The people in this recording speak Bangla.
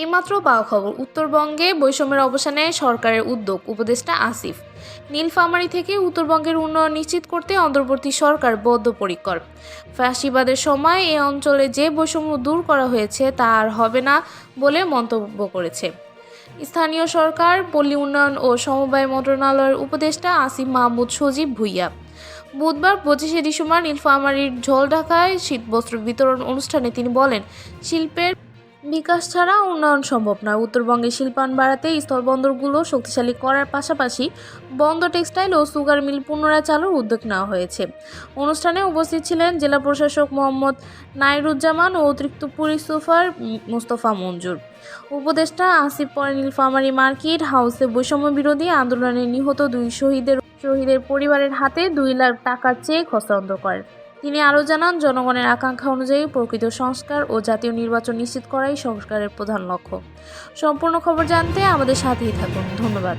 এইমাত্র পাওয়া খবর, উত্তরবঙ্গে বৈষম্যের অবসানে সরকারের উদ্যোগ, উপদেষ্টা আসিফ। নীলফামারী থেকে উত্তরবঙ্গের উন্নয়ন নিশ্চিত করতে অন্তর্বর্তী সরকার বদ্ধপরিকর। ফ্যাসিবাদের সময় এ অঞ্চলে যে বৈষম্য দূর করা হয়েছে তা আর হবে না বলে মন্তব্য করেছে। স্থানীয় সরকার, পল্লী উন্নয়ন ও সমবায় মন্ত্রণালয়ের উপদেষ্টা আসিফ মাহমুদ সজীব ভুইয়া। বুধবার পঁচিশে ডিসেম্বর নীলফামারীর ঝোলঢাকায় শীতবস্ত্র বিতরণ অনুষ্ঠানে তিনি বলেন, শিল্পের বিকাশ ছাড়া উন্নয়ন সম্ভব নয়। উত্তরবঙ্গে শিল্পায়ন বাড়াতে স্থলবন্দরগুলো শক্তিশালী করার পাশাপাশি বন্দর টেক্সটাইল ও সুগার মিল পুনরায় চালুর উদ্যোগ নেওয়া হয়েছে। অনুষ্ঠানে উপস্থিত ছিলেন জেলা প্রশাসক মোহাম্মদ নাইরুজ্জামান ও অতিরিক্ত পুলিশ সুপার মুস্তফা মঞ্জুর। উপদেষ্টা আসিফ পরে নীলফামারী মার্কেট হাউসে বৈষম্য বিরোধী আন্দোলনে নিহত দুই শহীদের শহীদের পরিবারের হাতে দুই লাখ টাকার চেক হস্তান্তর করেন। তিনি আরও জানান, জনগণের আকাঙ্ক্ষা অনুযায়ী প্রকৃত সংস্কার ও জাতীয় নির্বাচন নিশ্চিত করাই সংস্কারের প্রধান লক্ষ্য। সম্পূর্ণ খবর জানতে আমাদের সাথেই থাকুন। ধন্যবাদ।